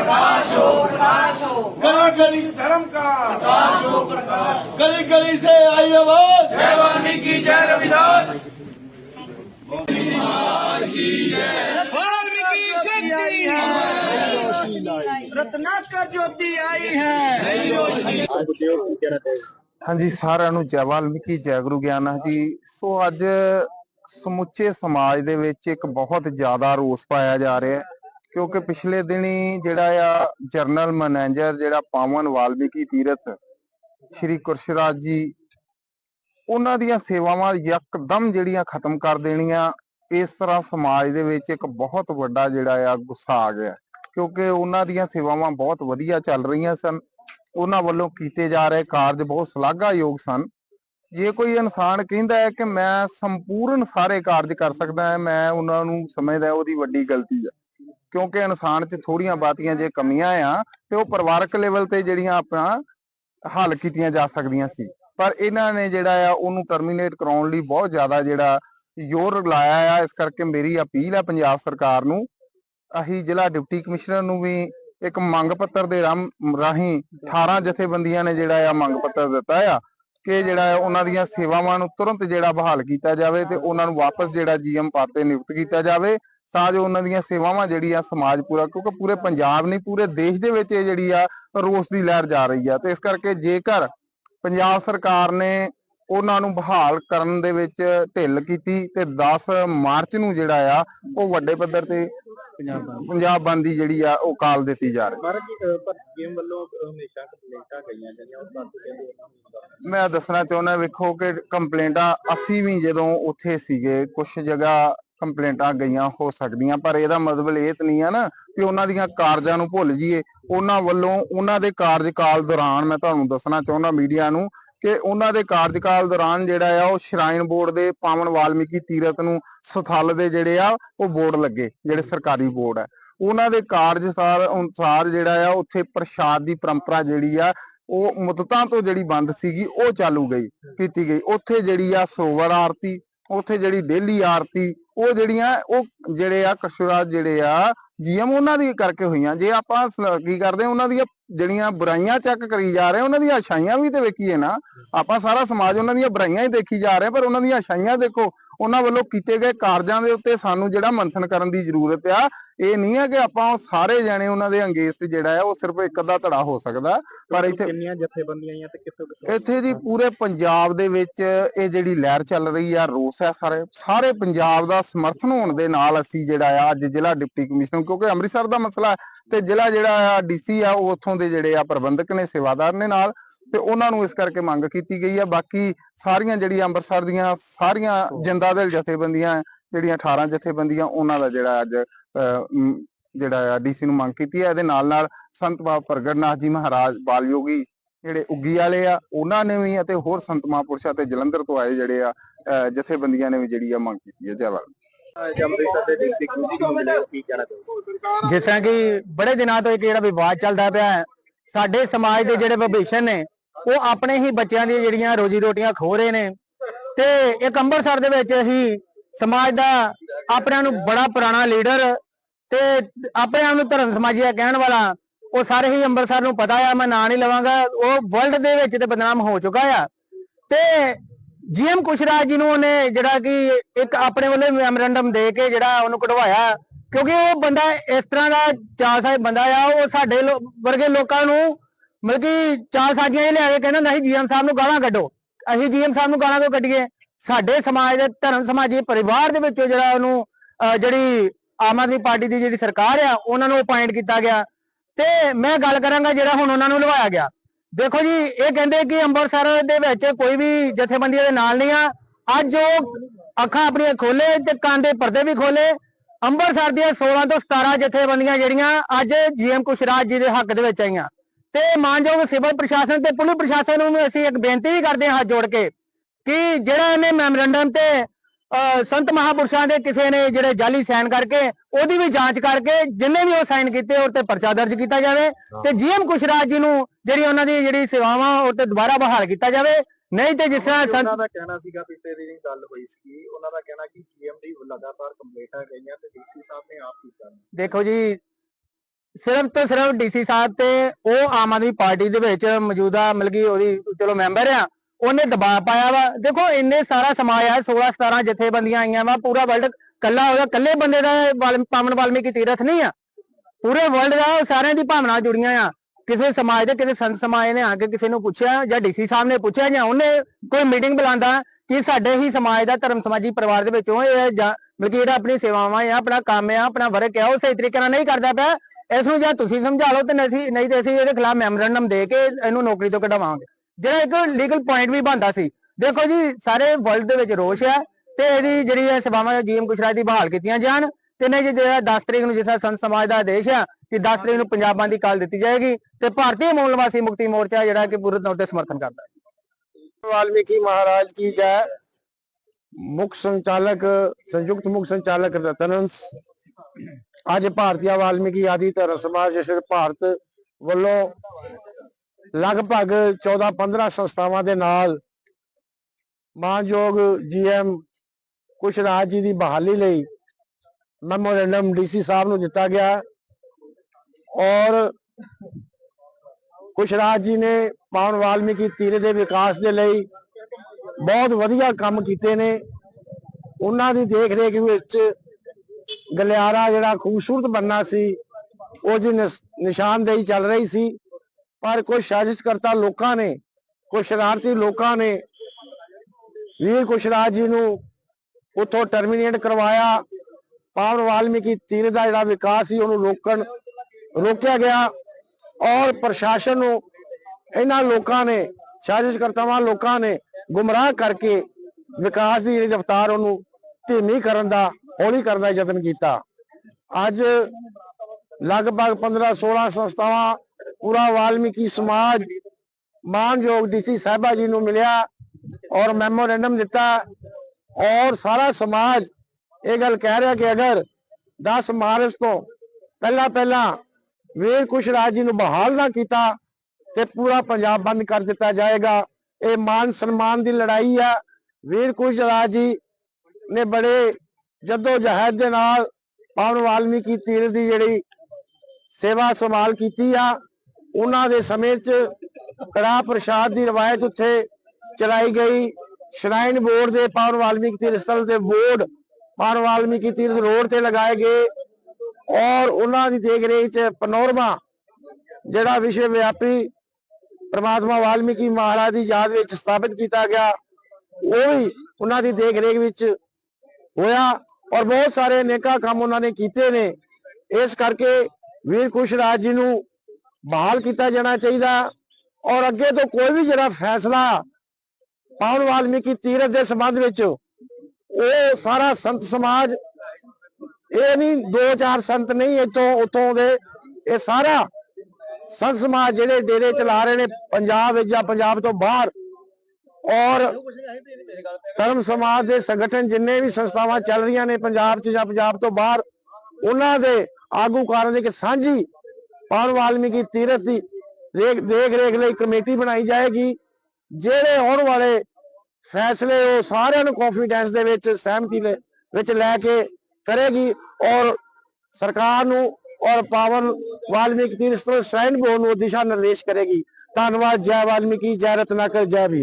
प्रकाश हो प्रकाश हो गली गली धर्म का प्रकाश हो प्रकाश गली गली से आई आवाज जय वाल्मीकि जय रविदास रत्नाकर ज्योति आई है ਹਾਂਜੀ ਸਾਰਿਆਂ ਨੂੰ ਜੈ ਵਾਲਮੀਕੀ ਜੈ ਗੁਰੂ ਗਿਆਨਾ ਜੀ ਸੋ ਅੱਜ ਸਮੁੱਚੇ ਸਮਾਜ ਦੇ ਵਿੱਚ ਇੱਕ ਬਹੁਤ ਜ਼ਿਆਦਾ ਰੋਸ ਪਾਇਆ ਜਾ ਰਿਹਾ ਹੈ ਕਿਉਂਕਿ ਪਿਛਲੇ ਦਿਨੀ ਜਿਹੜਾ ਆ ਜਰਨਲ ਮੈਨੇਜਰ ਜਿਹੜਾ ਪਾਵਨ ਵਾਲਮੀਕੀ ਤੀਰਥ, ਸ਼੍ਰੀ ਕੁਰਸ਼ਰਾਜ ਜੀ, ਉਹਨਾਂ ਦੀਆਂ ਸੇਵਾਵਾਂ ਯਕਦਮ ਜਿਹੜੀਆਂ ਖਤਮ ਕਰ ਦੇਣੀਆਂ, ਇਸ ਤਰ੍ਹਾਂ ਸਮਾਜ ਦੇ ਵਿੱਚ ਇੱਕ ਬਹੁਤ ਵੱਡਾ ਜਿਹੜਾ ਆ ਗੁੱਸਾ ਆ ਗਿਆ। ਕਿਉਂਕਿ ਉਹਨਾਂ ਦੀਆਂ ਸੇਵਾਵਾਂ ਬਹੁਤ ਵਧੀਆ ਚੱਲ ਰਹੀਆਂ ਸਨ। ਉਹਨਾਂ ਵੱਲੋਂ ਕੀਤੇ ਜਾ ਰਹੇ ਕਾਰਜ ਬਹੁਤ ਸ਼ਲਾਘਾਯੋਗ ਸਨ। ਜੇ ਕੋਈ ਇਨਸਾਨ ਕਹਿੰਦਾ ਹੈ ਕਿ ਮੈਂ ਸੰਪੂਰਨ ਸਾਰੇ ਕਾਰਜ ਕਰ ਸਕਦਾ ਹਾਂ, ਮੈਂ ਉਹਨਾਂ ਨੂੰ ਸਮਝਦਾ ਉਹਦੀ ਵੱਡੀ ਗਲਤੀ ਹੈ ਕਿਉਂਕਿ ਇਨਸਾਨ 'ਚ ਥੋੜੀਆਂ ਬਾਤੀਆਂ ਜੇ ਕਮੀਆਂ ਆ, ਤੇ ਉਹ ਪਰਿਵਾਰਕ ਲੈਵਲ ਤੇ ਜਿਹੜੀਆਂ ਆਪਣਾ ਹੱਲ ਕੀਤੀਆਂ ਜਾ ਸਕਦੀਆਂ ਸੀ। ਪਰ ਇਹਨਾਂ ਨੇ ਜਿਹੜਾ ਆ, ਉਹਨੂੰ ਟਰਮੀਨੇਟ ਕਰਾਉਣ ਲਈ ਬਹੁਤ ਜ਼ਿਆਦਾ ਜਿਹੜਾ ਜ਼ੋਰ ਲਾਇਆ ਆ। ਇਸ ਕਰਕੇ ਮੇਰੀ ਅਪੀਲ ਹੈ ਪੰਜਾਬ ਸਰਕਾਰ ਨੂੰ, ਅਸੀਂ ਜ਼ਿਲ੍ਹਾ ਡਿਪਟੀ ਕਮਿਸ਼ਨਰ ਨੂੰ ਵੀ ਇੱਕ ਮੰਗ ਪੱਤਰ ਦੇ ਰਾਮ- ਰਾਹੀਂ 18 ਜਥੇਬੰਦੀਆਂ ਨੇ ਜਿਹੜਾ ਆ ਮੰਗ ਪੱਤਰ ਦਿੱਤਾ ਆ ਕਿ ਜਿਹੜਾ ਉਹਨਾਂ ਦੀਆਂ ਸੇਵਾਵਾਂ ਨੂੰ ਤੁਰੰਤ ਜਿਹੜਾ ਬਹਾਲ ਕੀਤਾ ਜਾਵੇ ਤੇ ਉਹਨਾਂ ਨੂੰ ਵਾਪਸ ਜਿਹੜਾ ਜੀਐਮ ਪਾਤੇ ਨਿਯੁਕਤ ਕੀਤਾ ਜਾਵੇ। ਤਾਂ ਜੋ ਉਹਨਾਂ ਦੀਆਂ ਸੇਵਾਵਾਂ ਜਿਹੜੀ ਆ ਸਮਾਜ ਪੂਰਾ ਕਿਉਂਕਿ ਪੂਰੇ ਪੰਜਾਬ ਨਹੀਂ ਪੂਰੇ ਦੇਸ਼ ਦੇ ਵਿੱਚ ਇਹ ਜਿਹੜੀ ਆ ਰੋਸ ਦੀ ਲਹਿਰ ਜਾ ਰਹੀ ਆ। ਤੇ ਇਸ ਕਰਕੇ ਜੇਕਰ ਪੰਜਾਬ ਸਰਕਾਰ ਨੇ ਉਹਨਾਂ ਨੂੰ ਬਹਾਲ ਕਰਨ ਦੇ ਵਿੱਚ ਢਿੱਲ ਕੀਤੀ ਤੇ 10 ਮਾਰਚ ਨੂੰ ਜਿਹੜਾ ਆ ਉਹ ਵੱਡੇ ਪੱਧਰ ਤੇ ਪੰਜਾਬ ਬੰਦ ਦੀ ਜਿਹੜੀ ਆ ਉਹ ਕਾਲ ਦਿੱਤੀ ਜਾ ਰਹੀ। ਮੈਂ ਦੱਸਣਾ ਚਾਹੁੰਦਾ ਵੇਖੋ ਕਿ ਕੰਪਲੇਂਟਾਂ ਅਸੀਂ ਵੀ ਜਦੋਂ ਉੱਥੇ ਸੀਗੇ ਕੁਝ ਜਗ੍ਹਾ ਕੰਪਲੇਂਟਾਂ ਗਈਆਂ, ਹੋ ਸਕਦੀਆਂ, ਪਰ ਇਹਦਾ ਮਤਲਬ ਇਹ ਤਾਂ ਨਹੀਂ ਆ ਨਾ ਕਿ ਉਹਨਾਂ ਦੀਆਂ ਕਾਰਜਾਂ ਨੂੰ ਭੁੱਲ ਜਾਈਏ। ਉਹਨਾਂ ਵੱਲੋਂ ਉਹਨਾਂ ਦੇ ਕਾਰਜਕਾਲ ਦੌਰਾਨ ਮੈਂ ਤੁਹਾਨੂੰ ਦੱਸਣਾ ਚਾਹੁੰਦਾ ਮੀਡੀਆ ਨੂੰ ਕਿ ਉਹਨਾਂ ਦੇ ਕਾਰਜਕਾਲ ਦੌਰਾਨ ਜਿਹੜਾ ਆ ਉਹ ਸ਼ਰਾਈਨ ਬੋਰਡ ਦੇ ਪਾਵਨ ਵਾਲਮੀਕੀ ਤੀਰਥ ਨੂੰ ਸਥਲ ਦੇ ਜਿਹੜੇ ਆ ਉਹ ਬੋਰਡ ਲੱਗੇ, ਜਿਹੜੇ ਸਰਕਾਰੀ ਬੋਰਡ ਆ। ਉਹਨਾਂ ਦੇ ਕਾਰਜਸਾਰ ਅਨੁਸਾਰ ਜਿਹੜਾ ਆ ਉੱਥੇ ਪ੍ਰਸ਼ਾਦ ਦੀ ਪਰੰਪਰਾ ਜਿਹੜੀ ਆ, ਉਹ ਮੁੱਦਤਾਂ ਤੋਂ ਜਿਹੜੀ ਬੰਦ ਸੀਗੀ, ਉਹ ਚਾਲੂ ਗਈ, ਕੀਤੀ ਗਈ। ਉੱਥੇ ਜਿਹੜੀ ਆ ਸਰੋਵਰ ਆਰਤੀ, ਉੱਥੇ ਜਿਹੜੀ ਡੇਲੀ ਆਰਤੀ ਉਹ ਜਿਹੜੀਆਂ, ਉਹ ਜਿਹੜੇ ਆ ਕਸ਼ੂਰਾਜ ਜਿਹੜੇ ਆ, ਜੀਐਮ ਉਹਨਾਂ ਦੀ ਕਰਕੇ ਹੋਈਆਂ। ਜੇ ਆਪਾਂ ਕੀ ਕਰਦੇ, ਉਹਨਾਂ ਦੀਆਂ ਜਿਹੜੀਆਂ ਬੁਰਾਈਆਂ ਚੈੱਕ ਕਰੀ ਜਾ ਰਹੇ, ਉਹਨਾਂ ਦੀਆਂ ਅਛਾਈਆਂ ਵੀ ਤੇ ਵੇਖੀਏ ਨਾ, ਆਪਾਂ ਸਾਰਾ ਸਮਾਜ ਉਹਨਾਂ ਦੀਆਂ ਬੁਰਾਈਆਂ ਹੀ ਦੇਖੀ ਜਾ ਰਿਹਾ, ਪਰ ਉਹਨਾਂ ਦੀਆਂ ਅਛਾਈਆਂ ਦੇਖੋ। ਉਹਨਾਂ ਵੱਲੋਂ ਕੀਤੇ ਗਏ ਕਾਰਜਾਂ ਦੇ ਉੱਤੇ ਸਾਨੂੰ ਜਿਹੜਾ ਮੰਥਨ ਕਰਨ ਦੀ ਜ਼ਰੂਰਤ ਆ ਇਹ ਨਹੀਂ ਹੈ ਕਿ ਆਪਾਂ ਉਹ ਸਾਰੇ ਜਾਣੇ ਉਹਨਾਂ ਦੇ ਅੰਗੇਸਟ ਜਿਹੜਾ ਆ ਉਹ ਸਿਰਫ ਇੱਕ ਅੱਧਾ ਧੜਾ ਹੋ ਸਕਦਾ ਪਰ ਇੱਥੇ ਕਿੰਨੀਆਂ ਜਥੇਬੰਦੀਆਂ ਆਈਆਂ ਤੇ ਕਿੱਥੋਂ ਕਿੱਥੋਂ? ਇੱਥੇ ਜੀ ਪੂਰੇ ਪੰਜਾਬ ਦੇ ਵਿੱਚ ਇਹ ਜਿਹੜੀ ਲਹਿਰ ਚੱਲ ਰਹੀ ਆ ਰੋਸ ਹੈ ਸਾਰੇ ਸਾਰੇ ਪੰਜਾਬ ਦਾ ਸਮਰਥਨ ਹੋਣ ਦੇ ਨਾਲ ਅਸੀਂ ਜਿਹੜਾ ਆ ਅੱਜ ਜ਼ਿਲ੍ਹਾ ਡਿਪਟੀ ਕਮਿਸ਼ਨਰ ਕਿਉਂਕਿ ਅੰਮ੍ਰਿਤਸਰ ਦਾ ਮਸਲਾ ਹੈ ਤੇ ਜ਼ਿਲ੍ਹਾ ਜਿਹੜਾ ਆ ਡੀਸੀ ਆ ਉਹ ਉੱਥੋਂ ਦੇ ਜਿਹੜੇ ਆ ਪ੍ਰਬੰਧਕ ਨੇ ਸੇਵਾਦਾਰ ਨੇ ਨਾਲ ਤੇ ਉਹਨਾਂ ਨੂੰ ਇਸ ਕਰਕੇ ਮੰਗ ਕੀਤੀ ਗਈ ਆ ਬਾਕੀ ਸਾਰੀਆਂ ਜਿਹੜੀਆਂ ਅੰਮ੍ਰਿਤਸਰ ਦੀਆਂ ਸਾਰੀਆਂ ਜਿੰਦਾ ਦਿਲ ਜਥੇਬੰਦੀਆਂ ਜਿਹੜੀਆਂ 18 ਜਥੇਬੰਦੀਆਂ ਉਹਨਾਂ ਦਾ ਜਿਹੜਾ ਅੱਜ ਜਿਹੜਾ ਆ ਡੀਸੀ ਨੂੰ ਮੰਗ ਕੀਤੀ ਹੈ। ਇਹਦੇ ਨਾਲ ਨਾਲ ਸੰਤ ਬਾਬਾ ਪ੍ਰਗਟਨਾਥ ਜੀ ਮਹਾਰਾਜ ਬਾਲਯੋਗੀ ਜਿਹੜੇ ਉੱਗੀ ਵਾਲੇ ਆ ਉਹਨਾਂ ਨੇ ਵੀ ਅਤੇ ਹੋਰ ਸੰਤ ਮਹਾਂਪੁਰਸ਼ਾਂ ਤੇ ਜਲੰਧਰ ਤੋਂ ਆਏ ਜਿਹੜੇ ਆ ਜਥੇਬੰਦੀਆਂ ਨੇ ਵੀ ਜਿਹੜੀ ਆ ਮੰਗ ਕੀਤੀ ਹੈ। ਜੈ ਵਾਲ ਅੱਜ ਅੰਮ੍ਰਿਤਸਰ ਦੇ ਡਿਸਟ੍ਰਿਕਟ ਕਮਿਸ਼ਨਰ ਨੂੰ ਮਿਲੇ ਹੋ, ਕੀ ਕਹਿਣਾ ਚਾਹੋਗੇ? ਜਿਸ ਤਰ੍ਹਾਂ ਕਿ ਬੜੇ ਦਿਨਾਂ ਤੋਂ ਇੱਕ ਜਿਹੜਾ ਵਿਵਾਦ ਚੱਲਦਾ ਪਿਆ ਹੈ ਸਾਡੇ ਸਮਾਜ ਦੇ ਜਿਹੜੇ ਵਿਭੀਸ਼ਣ ਨੇ ਉਹ ਆਪਣੇ ਹੀ ਬੱਚਿਆਂ ਦੀਆਂ ਜਿਹੜੀਆਂ ਰੋਜੀ ਰੋਟੀਆਂ ਖੋ ਰਹੇ ਨੇ। ਤੇ ਇੱਕ ਅੰਮ੍ਰਿਤਸਰ ਦੇ ਵਿੱਚ ਹੀ ਸਮਾਜ ਦਾ ਆਪਣਿਆਂ ਨੂੰ ਬੜਾ ਪੁਰਾਣਾ ਲੀਡਰ ਤੇ ਆਪਣੇ ਆਪ ਨੂੰ ਧਰਮ ਸਮਾਜੀਆ ਕਹਿਣ ਵਾਲਾ, ਉਹ ਸਾਰੇ ਹੀ ਅੰਮ੍ਰਿਤਸਰ ਨੂੰ ਪਤਾ ਆ, ਮੈਂ ਨਾਂ ਨਹੀਂ ਲਵਾਂਗਾ, ਉਹ ਵਰਲਡ ਦੇ ਵਿੱਚ ਤੇ ਬਦਨਾਮ ਹੋ ਚੁੱਕਾ ਆ। ਤੇ ਜੀਐਮ ਕੁਸ਼ਰਾਜ ਜੀ ਨੂੰ ਉਹਨੇ ਜਿਹੜਾ ਕਿ ਇੱਕ ਆਪਣੇ ਵੱਲੋਂ ਮੈਮੋਰੈਂਡਮ ਦੇ ਕੇ ਜਿਹੜਾ ਉਹਨੂੰ ਕਢਵਾਇਆ, ਕਿਉਂਕਿ ਉਹ ਬੰਦਾ ਇਸ ਤਰ੍ਹਾਂ ਦਾ ਚਾਲ ਸਾਹਿਬ ਬੰਦਾ ਆ, ਉਹ ਸਾਡੇ ਲੋ- ਵਰਗੇ ਲੋਕਾਂ ਨੂੰ ਮਤਲਬ ਕਿ ਚਾਰ ਸਾਜੀਆਂ ਇਹ ਲਿਆ ਕੇ ਕਹਿੰਦਾ ਹੁੰਦਾ ਸੀ, ਜੀਐਮ ਸਾਹਿਬ ਨੂੰ ਗਾਲਾਂ ਕੱਢੋ। ਅਸੀਂ ਜੀਐਮ ਸਾਹਿਬ ਨੂੰ ਗਾਲਾਂ ਕਿਉਂ ਕੱਢੀਏ? ਸਾਡੇ ਸਮਾਜ ਦੇ, ਧਰਮ ਸਮਾਜੀ ਪਰਿਵਾਰ ਦੇ ਵਿੱਚੋਂ ਜਿਹੜਾ ਉਹਨੂੰ ਜਿਹੜੀ ਆਮ ਆਦਮੀ ਪਾਰਟੀ ਦੀ ਜਿਹੜੀ ਸਰਕਾਰ ਆ, ਉਹਨਾਂ ਨੂੰ ਅਪਾਇੰਟ ਕੀਤਾ ਗਿਆ। ਤੇ ਮੈਂ ਗੱਲ ਕਰਾਂਗਾ ਜਿਹੜਾ ਹੁਣ ਉਹਨਾਂ ਨੂੰ ਲਵਾਇਆ ਗਿਆ। ਦੇਖੋ ਜੀ, ਇਹ ਕਹਿੰਦੇ ਕਿ ਅੰਮ੍ਰਿਤਸਰ ਦੇ ਵਿੱਚ ਕੋਈ ਵੀ ਜਥੇਬੰਦੀਆਂ ਦੇ ਨਾਲ ਨਹੀਂ ਆ। ਅੱਜ ਉਹ ਅੱਖਾਂ ਆਪਣੀਆਂ ਖੋਲੇ ਤੇ ਕੰਨ ਦੇ ਪਰਦੇ ਵੀ ਖੋਲੇ ਅੰਮ੍ਰਿਤਸਰ ਦੀਆਂ 16 ਤੋਂ 17 ਜਥੇਬੰਦੀਆਂ ਜਿਹੜੀਆਂ ਅੱਜ ਜੀਐਮ ਕੁਸ਼ਰਾਜ ਜੀ ਦੇ ਹੱਕ ਦੇ ਵਿੱਚ ਆਈਆਂ। ਤੇ ਮਾਨਯੋਗ ਸਿਵਲ ਪ੍ਰਸ਼ਾਸਨ ਤੇ ਪੁਲਿਸ ਪ੍ਰਸ਼ਾਸਨ ਨੂੰ ਅਸੀਂ ਇੱਕ ਬੇਨਤੀ ਵੀ ਕਰਦੇ ਹਾਂ ਹੱਥ ਜੋੜ ਕੇ ਕਿ ਜਿਹੜਾ ਇਹਨੇ ਮੈਮੋਰੰਡਮ ਤੇ ਸੰਤ ਮਹਾਪੁਰਸ਼ਾਂ ਦੇ ਕਿਸੇ ਨੇ ਜਿਹੜੇ ਜਾਲੀ ਸਾਈਨ ਕਰਕੇ ਉਹਦੀ ਵੀ ਜਾਂਚ ਕਰਕੇ ਜਿੰਨੇ ਵੀ ਉਹ ਸਾਈਨ ਕੀਤੇ ਉਹ ਤੇ ਪਰਚਾ ਦਰਜ ਕੀਤਾ ਜਾਵੇ ਤੇ ਜੀਐਮ ਕੁਸ਼ਰਾਜ ਜੀ ਨੂੰ ਜਿਹੜੀ ਉਹਨਾਂ ਦੀ ਜਿਹੜੀ ਸੇਵਾਵਾਂ ਉਹ ਤੇ ਦੁਬਾਰਾ ਬਹਾਲ ਕੀਤਾ ਜਾਵੇ। ਨਹੀਂ ਤੇ ਜਿਸ ਤਰ੍ਹਾਂ ਸੰਤ ਦਾ ਕਹਿਣਾ ਸੀਗਾ ਪਿਛਲੇ ਦਿਨ ਗੱਲ ਹੋਈ ਸੀ ਉਹਨਾਂ ਦਾ ਕਹਿਣਾ ਕਿ ਜੀਐਮ ਦੀ ਲਗਾਤਾਰ ਕੰਪਲੇਂਟਾਂ ਗਈਆਂ ਤੇ ਡੀਸੀ ਸਾਹਿਬ ਨੇ ਆਪ ਕੀਤਾ। ਦੇਖੋ ਜੀ ਸਿਰਫ ਤੋਂ ਸਿਰਫ ਡੀਸੀ ਸਾਹਿਬ ਤੇ ਉਹ ਆਮ ਆਦਮੀ ਪਾਰਟੀ ਦੇ ਵਿੱਚ ਮੌਜੂਦਾ ਮਤਲਬ ਕਿ ਉਹਦੀ ਚਲੋ ਮੈਂਬਰ ਆ, ਉਹਨੇ ਦਬਾਅ ਪਾਇਆ ਵਾ। ਦੇਖੋ ਇੰਨੇ ਸਾਰਾ ਸਮਾਜ ਆ 16 17 ਜਥੇਬੰਦੀਆਂ ਆਈਆਂ ਵਾ, ਪੂਰਾ ਵਰਲਡ ਕੱਲਾ ਉਹਦਾ ਕੱਲੇ ਬੰਦੇ ਦਾ ਪਾਵਨ ਵਾਲਮੀਕੀ ਤੀਰਥ ਨਹੀਂ ਆ। ਪੂਰੇ ਵਰਲਡ ਦਾ ਸਾਰਿਆਂ ਦੀ ਭਾਵਨਾ ਜੁੜੀਆਂ ਆ। ਕਿਸੇ ਸਮਾਜ ਦੇ, ਕਿਸੇ ਸੰਤ ਸਮਾਜ ਨੇ ਆ ਕੇ ਕਿਸੇ ਨੂੰ ਪੁੱਛਿਆ ਜਾਂ ਡੀਸੀ ਸਾਹਿਬ ਨੇ ਪੁੱਛਿਆ ਜਾਂ ਉਹਨੇ ਕੋਈ ਮੀਟਿੰਗ ਬੁਲਾਉਂਦਾ ਕਿ ਸਾਡੇ ਹੀ ਸਮਾਜ ਦਾ ਧਰਮ ਸਮਾਜੀ ਪਰਿਵਾਰ ਦੇ ਵਿੱਚੋਂ ਇਹ ਜਾਂ ਬਲਕਿ ਜਿਹੜਾ ਆਪਣੀ ਸੇਵਾਵਾਂ ਆ, ਆਪਣਾ ਕੰਮ ਆ, ਆਪਣਾ ਵਰਕ ਆ, ਉਹ ਸਹੀ ਤਰੀਕੇ ਨਾਲ ਨਹੀਂ ਕਰਦਾ ਪਿਆ। ਇਸ ਨੂੰ ਜਾਂ ਤੁਸੀਂ ਸਮਝਾ ਲਓ ਤੇ ਨਹੀਂ ਨਹੀਂ ਤੇ ਅਸੀਂ ਇਹਦੇ ਖਿਲਾਫ ਮੈਮੋਰੰਡਮ ਦੇ ਕੇ ਇਹਨੂੰ ਨੌਕਰੀ ਤੋਂ ਕਢਾਵਾਂਗੇ ਜਿਹੜਾ ਇੱਕ ਲੀਗਲ ਪੁਆਇੰਟ ਵੀ ਬਣਦਾ ਸੀ, ਦੇਖੋ ਜੀ, ਸਾਰੇ ਵਰਲਡ ਦੇ ਵਿੱਚ ਰੋਸ਼ ਹੈ ਤੇ ਇਹਦੀ ਜਿਹੜੀ ਹੈ ਸਭਾਵਾਂ ਜੀਐਮ ਗੁਜਰਾਤ ਦੀ ਬਹਾਲ ਕੀਤੀਆਂ ਜਾਣ ਤੇ ਨਹੀਂ ਜਿਹੜਾ 10 ਤਰੀਕ ਨੂੰ ਜਿਸਾ ਸੰਤ ਸਮਾਜ ਦਾ ਆਦੇਸ਼ ਹੈ ਕਿ 10 ਤਰੀਕ ਨੂੰ ਪੰਜਾਬਾਂ ਦੀ ਕਾਲ ਦਿੱਤੀ ਜਾਏਗੀ ਤੇ ਭਾਰਤੀ ਮੂਲ ਨਿਵਾਸੀ ਮੁਕਤੀ ਮੋਰਚਾ ਜਿਹੜਾ ਕਿ ਪੂਰੇ ਤੌਰ ਤੇ ਸਮਰਥਨ ਕਰਦਾ ਹੈ। ਵਾਲਮੀਕੀ ਮਹਾਰਾਜ ਕੀ ਜੈ। ਮੁਖ ਸੰਚਾਲਕ, ਸੰਯੁਕਤ ਮੁਖ ਸੰਚਾਲਕ ਰਤਨੰਸ ਅੱਜ ਭਾਰਤੀ ਵਾਲਮੀਕੀ ਆਦਿ ਧਰਮ ਸਮਾਜ ਜਸ਼ਨ ਭਾਰਤ ਵੱਲੋਂ ਲਗਭਗ 14-15 ਸੰਸਥਾਵਾਂ ਦੇ ਨਾਲ ਮਾਨਯੋਗ ਜੀਐਮ ਕੁਸ਼ਰਾਜ ਜੀ ਦੀ ਬਹਾਲੀ ਲਈ ਮੈਮੋਰੈਂਡਮ ਡੀਸੀ ਸਾਹਿਬ ਨੂੰ ਦਿੱਤਾ ਗਿਆ ਔਰ ਕੁਸ਼ ਰਾਜ ਜੀ ਨੇ ਪਾਉਣ ਵਾਲਮੀਕੀ ਤੀਰੇ ਦੇ ਵਿਕਾਸ ਦੇ ਲਈ ਬਹੁਤ ਵਧੀਆ ਕੰਮ ਕੀਤੇ ਨੇ। ਉਹਨਾਂ ਦੀ ਦੇਖ ਰੇਖ ਵਿੱਚ ਗਲਿਆਰਾ ਜਿਹੜਾ ਖੂਬਸੂਰਤ ਬੰਨਾ ਸੀ ਉਹਦੀ ਨਿਸ- ਨਿਸ਼ਾਨਦੇਹੀ ਚੱਲ ਰਹੀ ਸੀ। ਪਰ ਕੁਝ ਸਾਜ਼ਿਸ਼ਕਰਤਾ ਲੋਕਾਂ ਨੇ ਕੁਝ ਸ਼ਰਾਰਤੀ ਲੋਕਾਂ ਨੇ, ਵੀਰ ਕੁਸ਼ਰਾਜ ਜੀ ਨੂੰ ਉੱਥੋਂ ਟਰਮੀਨੇਟ ਕਰਵਾਇਆ। ਪਾਵਨ ਵਾਲਮੀਕੀ ਤੀਰ ਦਾ ਜਿਹੜਾ ਵਿਕਾਸ ਸੀ, ਉਹਨੂੰ ਰੋਕਣ, ਰੋਕਿਆ ਗਿਆ। ਔਰ ਪ੍ਰਸ਼ਾਸਨ ਨੂੰ ਇਹਨਾਂ ਲੋਕਾਂ ਨੇ, ਸਾਜ਼ਿਸ਼ਕਰਤਾਵਾਂ ਲੋਕਾਂ ਨੇ ਗੁੰਮਰਾਹ ਕਰਕੇ ਵਿਕਾਸ ਦੀ ਜਿਹੜੀ ਰਫ਼ਤਾਰ ਉਹਨੂੰ ਧੀਮੀ ਕਰਨ ਦਾ ਹੌਲੀ ਕਰਨ ਦਾ ਯਤਨ ਕੀਤਾ ਅੱਜ ਲਗਭਗ 15 16 ਸੰਸਥਾਵਾਂ ਪੂਰਾ ਵਾਲਮੀਕੀ ਸਮਾਜ ਮਾਨਯੋਗ ਡੀਸੀ ਸਾਹਿਬਾ ਜੀ ਨੂੰ ਮਿਲਿਆ ਔਰ ਮੈਮੋਰੈਂਡਮ ਦਿੱਤਾ ਔਰ ਸਾਰਾ ਸਮਾਜ ਇਹ ਗੱਲ ਕਹਿ ਰਿਹਾ ਕਿ ਅਗਰ 10 ਮਾਰਚ ਤੋਂ ਪਹਿਲਾਂ ਪਹਿਲਾਂ ਵੀਰ ਕੁਸ਼ਰਾਜ ਜੀ ਨੂੰ ਬਹਾਲ ਨਾ ਕੀਤਾ ਤੇ ਪੂਰਾ ਪੰਜਾਬ ਬੰਦ ਕਰ ਦਿੱਤਾ ਜਾਏਗਾ ਇਹ ਮਾਨ ਸਨਮਾਨ ਦੀ ਲੜਾਈ ਆ ਵੀਰ ਕੁਸ਼ਰਾਜ ਜੀ ਨੇ ਬੜੇ ਜਦੋਂ ਜਹਿਦ ਦੇ ਨਾਲ ਪਾਵਨ ਵਾਲਮੀਕੀ ਤੀਰ ਦੀ ਜਿਹੜੀ ਸੇਵਾ ਸੰਭਾਲ ਕੀਤੀ ਆ, ਉਹਨਾਂ ਦੇ ਸਮੇਂ 'ਚ ਕੜਾ ਪ੍ਰਸ਼ਾਦ ਦੀ ਰਵਾਇਤ ਉੱਥੇ ਚਲਾਈ ਗਈ। ਸ਼ਰਾਈਨ ਬੋਰਡ ਦੇ ਪਾਵਨ ਵਾਲਮੀਕੀ ਤੀਰਥ ਸਥਲ ਦੇ ਬੋਰਡ ਪਾਵਨ ਵਾਲਮੀਕੀ ਤੀਰਥ ਰੋਡ ਤੇ ਲਗਾਏ ਗਏ। ਔਰ ਉਹਨਾਂ ਦੀ ਦੇਖ ਰੇਖ 'ਚ ਪਨੋਰਮਾ, ਜਿਹੜਾ ਵਿਸ਼ਵ ਵਿਆਪੀ ਪ੍ਰਮਾਤਮਾ ਵਾਲਮੀਕੀ ਮਹਾਰਾਜ ਦੀ ਯਾਦ ਵਿੱਚ ਸਥਾਪਿਤ ਕੀਤਾ ਗਿਆ, ਉਹ ਵੀ ਉਹਨਾਂ ਦੀ ਦੇਖ ਰੇਖ ਵਿੱਚ ਹੋਇਆ। ਔਰ ਬਹੁਤ ਸਾਰੇ ਅਨੇਕਾਂ ਕੰਮ ਉਹਨਾਂ ਨੇ ਕੀਤੇ ਨੇ। ਇਸ ਕਰਕੇ ਵੀਰ ਕੁਸ਼ਰਾਜ ਜੀ ਨੂੰ ਬਹਾਲ ਕੀਤਾ ਜਾਣਾ ਚਾਹੀਦਾ। ਔਰ ਅੱਗੇ ਤੋਂ ਕੋਈ ਵੀ ਜਿਹੜਾ ਫੈਸਲਾ ਪਾਵਨ ਵਾਲਮੀਕੀ ਤੀਰਥ ਦੇ ਸੰਬੰਧ ਵਿੱਚ, ਉਹ ਸਾਰਾ ਸੰਤ ਸਮਾਜ, ਇਹ ਨਹੀਂ ਦੋ ਚਾਰ ਸੰਤ ਨਹੀਂ, ਇੱਥੋਂ ਉੱਥੋਂ ਦੇ ਇਹ ਸਾਰਾ ਸੰਤ ਸਮਾਜ ਜਿਹੜੇ ਡੇਰੇ ਚਲਾ ਰਹੇ ਨੇ, ਪੰਜਾਬ ਵਿੱਚ ਜਾਂ ਪੰਜਾਬ ਤੋਂ ਬਾਹਰ ਔਰ ਧਰਮ ਸਮਾਜ ਦੇ ਸੰਗਠਨ ਜਿੰਨੇ ਵੀ ਸੰਸਥਾਵਾਂ ਚੱਲ ਰਹੀਆਂ ਨੇ ਪੰਜਾਬ 'ਚ ਜਾਂ ਪੰਜਾਬ ਤੋਂ ਬਾਹਰ ਉਹਨਾਂ ਦੇ ਆਗੂਕਾਰਾਂ ਦੀ ਇੱਕ ਸਾਂਝੀ ਪਾਵਨ ਵਾਲਮੀਕੀ ਤੀਰਥ ਦੀ ਦੇਖ ਦੇਖ ਰੇਖ ਲਈ ਕਮੇਟੀ ਬਣਾਈ ਜਾਏਗੀ ਜਿਹੜੇ ਆਉਣ ਵਾਲੇ ਫੈਸਲੇ ਉਹ ਸਾਰਿਆਂ ਨੂੰ ਕੌਨਫੀਡੈਂਸ ਦੇ ਵਿੱਚ ਸਹਿਮਤੀ ਦੇ ਵਿੱਚ ਲੈ ਕੇ ਕਰੇਗੀ ਔਰ ਸਰਕਾਰ ਨੂੰ ਔਰ ਪਾਵਨ ਵਾਲਮੀਕੀ ਤੀਰਥ ਸ਼੍ਰਾਈਨ ਬੋਰਡ ਨੂੰ ਦਿਸ਼ਾ ਨਿਰਦੇਸ਼ ਕਰੇਗੀ। ਧੰਨਵਾਦ ਜੈ ਵਾਲਮੀਕੀ ਜੈ ਰਤਨਾਕਰ ਜੈ ਭੀਮ।